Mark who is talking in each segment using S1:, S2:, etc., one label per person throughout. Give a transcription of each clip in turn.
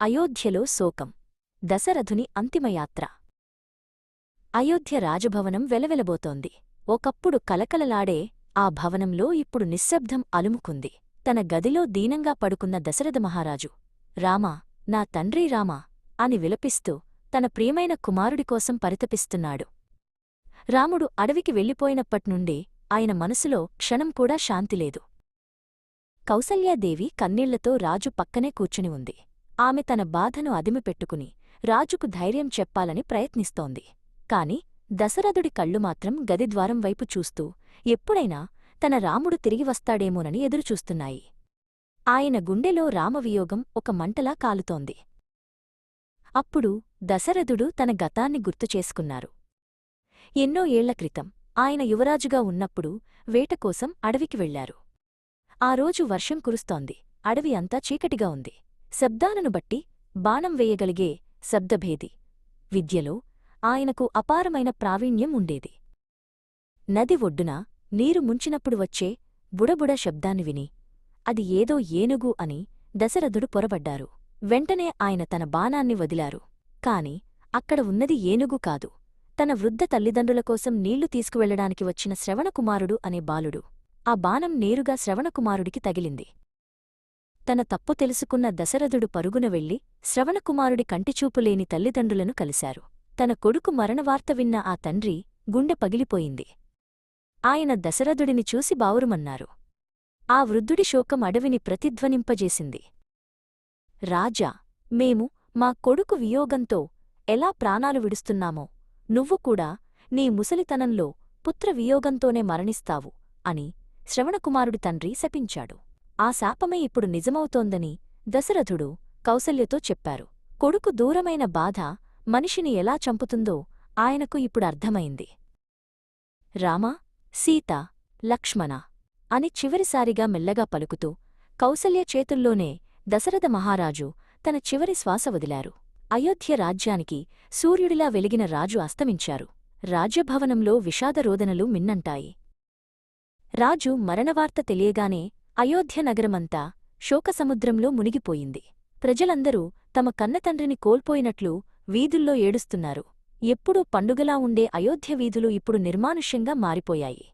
S1: అయోధ్యలో శోకం. దశరథుని అంతిమయాత్ర. అయోధ్య రాజభవనం వెలవెలబోతోంది. ఒకప్పుడు కలకలలాడే ఆ భవనంలో ఇప్పుడు నిశ్శబ్దం అలుముకుంది. తన గదిలో దీనంగా పడుకున్న దశరథ మహారాజు రామా నా తండ్రి రామా అని విలపిస్తూ తన ప్రియమైన కుమారుడి కోసం పరితపిస్తున్నాడు. రాముడు అడవికి వెళ్ళిపోయినప్పట్నుండి ఆయన మనసులో క్షణం కూడా శాంతిలేదు కౌసల్యాదేవి కన్నీళ్ళతో రాజు పక్కనే కూర్చుని ఉంది. ఆమె తన బాధను అదిమిపెట్టుకుని రాజుకు ధైర్యం చెప్పాలని ప్రయత్నిస్తోంది. కాని దశరథుడి కళ్ళు మాత్రం గదిద్వారం వైపు చూస్తూ ఎప్పుడైనా తన రాముడు తిరిగి వస్తాడేమోనని ఎదురుచూస్తున్నాయి. ఆయన గుండెలో రామవియోగం ఒక మంటలా కాలుతోంది. అప్పుడు దశరథుడు తన గతాన్ని గుర్తుచేసుకున్నారు ఎన్నో ఏళ్ళ క్రితం ఆయన యువరాజుగా ఉన్నప్పుడు వేటకోసం అడవికి వెళ్ళారు ఆ రోజు వర్షం కురుస్తోంది. అడవి అంతా చీకటిగా ఉంది. శబ్దాలను బట్టి బాణం వేయగలిగే శబ్దభేది. విద్యలో ఆయనకు అపారమైన ప్రావీణ్యం ఉండేది. నది ఒడ్డున నీరు ముంచినప్పుడు వచ్చే బుడబుడ శబ్దాన్ని విని అది ఏదో ఏనుగు అని దశరథుడు పొరబడ్డారు. వెంటనే ఆయన తన బాణాన్ని వదిలారు. కాని అక్కడ ఉన్నది ఏనుగు కాదు. తన వృద్ధ తల్లిదండ్రుల కోసం నీళ్ళు తీసుకువెళ్ళడానికి వచ్చిన శ్రవణకుమారుడు అనే బాలుడు. ఆ బాణం నేరుగా శ్రవణకుమారుడికి తగిలింది. తన తప్పు తెలుసుకున్న దశరథుడు పరుగున వెళ్ళి శ్రవణకుమారుడి కంటిచూపులేని తల్లిదండ్రులను కలిశారు. తన కొడుకు మరణవార్త విన్న ఆ తండ్రి గుండె పగిలిపోయింది. ఆయన దశరథుడిని చూసి బావురుమన్నారు. ఆ వృద్ధుడి శోకం అడవిని ప్రతిధ్వనింపజేసింది. రాజా మేము మా కొడుకు వియోగంతో ఎలా ప్రాణాలు విడుస్తున్నామో నువ్వు కూడా నీ ముసలితనంలో పుత్ర వియోగంతోనే మరణిస్తావు అని శ్రవణకుమారుడి తండ్రి శపించాడు. ఆ శాపమే ఇప్పుడు నిజమవుతోందని దశరథుడు కౌసల్యతో చెప్పారు. కొడుకు దూరమైన బాధ మనిషిని ఎలా చంపుతుందో ఆయనకు ఇప్పుడు అర్థమైంది. రామ సీత లక్ష్మణ అని చివరిసారిగా మెల్లగా పలుకుతూ కౌసల్య చేతుల్లోనే దశరథ మహారాజు తన చివరి శ్వాస వదిలారు. అయోధ్య రాజ్యానికి సూర్యుడిలా వెలిగిన రాజు అస్తమించారు. రాజ్యభవనంలో విషాదరోదనలు మిన్నంటాయి. రాజు మరణవార్త తెలియగానే అయోధ్య నగరమంతా శోకసముద్రంలో మునిగిపోయింది. ప్రజలందరూ తమ కన్నతండ్రిని కోల్పోయినట్లు వీధుల్లో ఏడుస్తున్నారు. ఎప్పుడూ పండుగలా ఉండే అయోధ్య వీధులు ఇప్పుడు నిర్మానుష్యంగా మారిపోయాయి.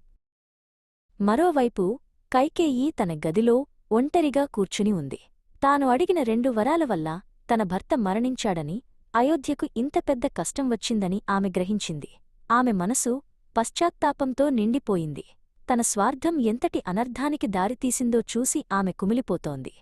S1: మరోవైపు కైకేయీ తన గదిలో ఒంటరిగా కూర్చుని ఉంది. తాను అడిగిన రెండు వరాల వల్ల తన భర్త మరణించాడని అయోధ్యకు ఇంత పెద్ద కష్టం వచ్చిందని ఆమె గ్రహించింది. ఆమె మనసు పశ్చాత్తాపంతో నిండిపోయింది. తన స్వార్థం ఎంతటి అనర్ధానికి దారితీసిందో చూసి ఆమె కుమిలిపోతోంది.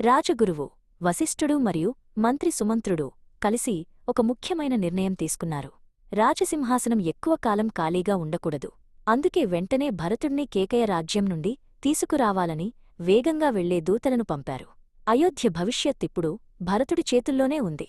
S1: రాజగురువు వశిష్ఠుడు మరియు మంత్రి సుమంత్రుడు కలిసి ఒక ముఖ్యమైన నిర్ణయం తీసుకున్నారు. రాజసింహాసనం ఎక్కువ కాలం ఖాళీగా ఉండకూడదు. అందుకే వెంటనే భరతుణ్ణి కేకయ రాజ్యం నుండి తీసుకురావాలని వేగంగా వెళ్ళే దూతలను పంపారు. అయోధ్య భవిష్యత్తిప్పుడు భరతుడి చేతుల్లోనే ఉంది.